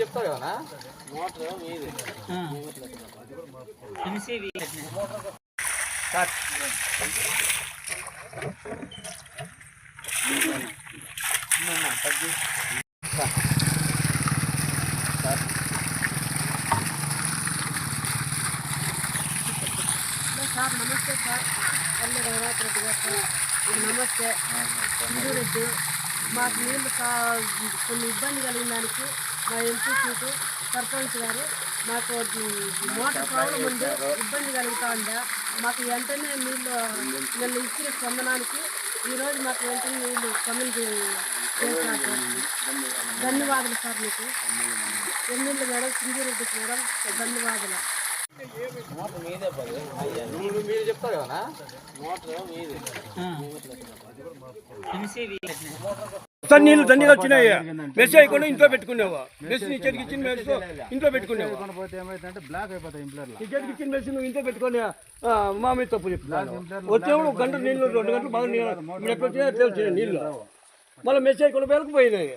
చెప్తావునా motor మీది. Sir. నమస్తే sir. Palle Raghunath Reddy గారు సార్. ఇది నమస్తే రెడ్డి. మాకు నీళ్ళు కా కొన్ని ఇబ్బంది కలిగిన దానికి మా ఎంపీ సీటు సర్పంచ్ గారు మాకు మోటార్ ప్రాబ్లం ఉంది ఇబ్బంది కలుగుతా ఉందా మాకు వెంటనే నీళ్ళు నన్ను ఇచ్చిన స్పందనానికి ఈరోజు మాకు వెంటనే నీళ్ళు కమిల్ చేస్తున్నారు ధన్యవాదాలు సార్ మీకు. ఎమ్మెల్యే మేడం సింగిరెడ్డి మేడం ధన్యవాదాలు. మీరు చెప్తావు కదా సార్ నీళ్ళు దండిగా వచ్చినాయి. మెస్ అయిపోయినా ఇంట్లో పెట్టుకునేవా? మెస్ నీ చేతికి ఇచ్చిన మెస్ ఇంట్లో పెట్టుకునేవా? బ్లాక్ అయిపోతాయి నీ చేతికి ఇచ్చిన మెస్ నువ్వు ఇంట్లో పెట్టుకొని మా మీద తప్పు చెప్తున్నాను వచ్చేవాడు ఒక గంట నీళ్ళు రెండు గంటలు బాగా నీళ్ళు ఇప్పుడు ఎట్లా వచ్చినాయి ఎట్లా వచ్చినాయి నీళ్ళు మళ్ళీ మెస్ అయిపోయిన వేలకు పోయినాయి.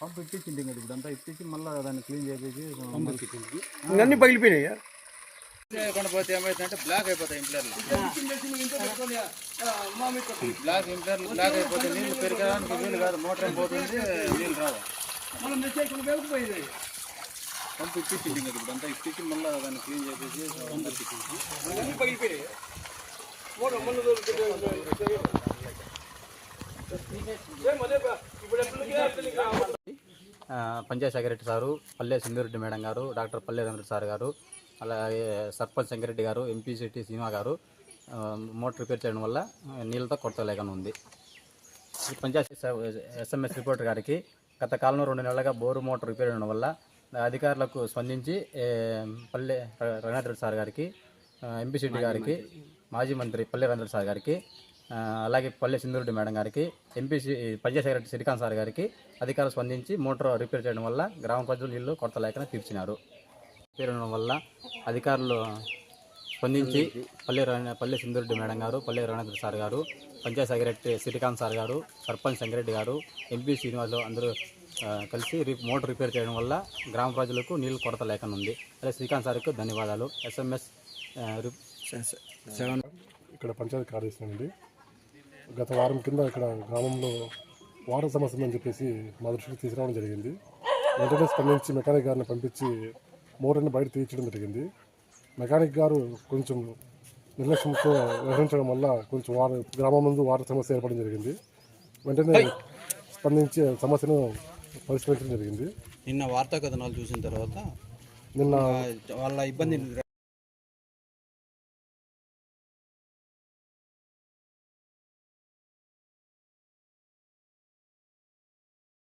పంప్ ఇప్పించింది ఇంకా ఇప్పుడు. అంతా ఇప్పించి మళ్ళీ దాన్ని క్లీన్ చేపించి అన్నీ పగిలిపోయినాయి? పోతే ఏమైందంటే బ్లాక్ అయిపోతాయి ఇంప్లర్లు. బ్లాక్ ఇంప్లర్ బ్లాక్ అయిపోతే నీళ్ళు పెరగడానికి వీలు కాదు. మోటార్ ఏం పోతుంది? నీళ్ళు రావు. పంపు ఇప్పించింది ఇంకా ఇప్పుడు అంతా ఇప్పించి మళ్ళీ దాన్ని క్లీన్ చేసేసి పంపు ఇప్పించింది మోటార్ పంచాయత్ సెక్రటరీ సారు పల్లె సింధురెడ్డి మేడం గారు డాక్టర్ పల్లె రంగరెడ్డి సార్ గారు అలాగే సర్పంచ్ శంకరెడ్డి గారు ఎంపీసీటీ సినిమా గారు మోటార్ రిపేర్ చేయడం వల్ల నీళ్ళతో కొరత లేకుండా ఉంది. ఈ పంచాయతీ ఎస్ఎంఎస్ రిపోర్టర్ గారికి గత కాలంలో రెండు నెలలుగా బోరు మోటార్ రిపేర్ చేయడం వల్ల అధికారులకు స్పందించి పల్లె ర- రెడ్డి సార్ గారికి ఎంపీసీటీ గారికి మాజీ మంత్రి పల్లె రంగరెడ్డి సార్ గారికి అలాగే పల్లె సింధురెడ్డి మేడం గారికి MPC panchayat secretary Srikanth sir గారికి అధికారులు స్పందించి మోటార్ రిపేర్ చేయడం వల్ల గ్రామ ప్రజలు నీళ్ళు కొరత లేకుండా తీర్చినారు. చేయడం వల్ల అధికారులు స్పందించి పల్లె పల్లె సింధురెడ్డి మేడం గారు పల్లె రఘునాథ్ సార్ గారు పంచాయత్ సెక్రటరీ శ్రీకాంత్ సార్ గారు సర్పంచ్ శంకరెడ్డి గారు ఎంపీ శ్రీనివాసులు అందరూ కలిసి రి మోటార్ రిపేర్ చేయడం వల్ల గ్రామ ప్రజలకు నీళ్ళు కొరత లేకుండా ఉంది అలాగే శ్రీకాంత్ సార్కు ధన్యవాదాలు. ఎస్ఎంఎస్ ఇక్కడ పంచాయతీ కార్యదర్శి అండి. గత వారం కింద ఇక్కడ గ్రామంలో వాటర్ సమస్య ఉందని చెప్పేసి మా దృష్టికి తీసుకురావడం జరిగింది. వెంటనే స్పందించి మెకానిక్ గారిని పంపించి మోటార్ని బయట తీర్చడం జరిగింది. మెకానిక్ గారు కొంచెం నిర్లక్ష్యంతో వ్యవహరించడం వల్ల కొంచెం వాటర్ గ్రామం ముందు వాటర్ సమస్య ఏర్పడడం జరిగింది. వెంటనే స్పందించి సమస్యను పరిష్కరించడం జరిగింది. నిన్న వార్తా కథనాలు చూసిన తర్వాత నిన్న వాళ్ళ ఇబ్బంది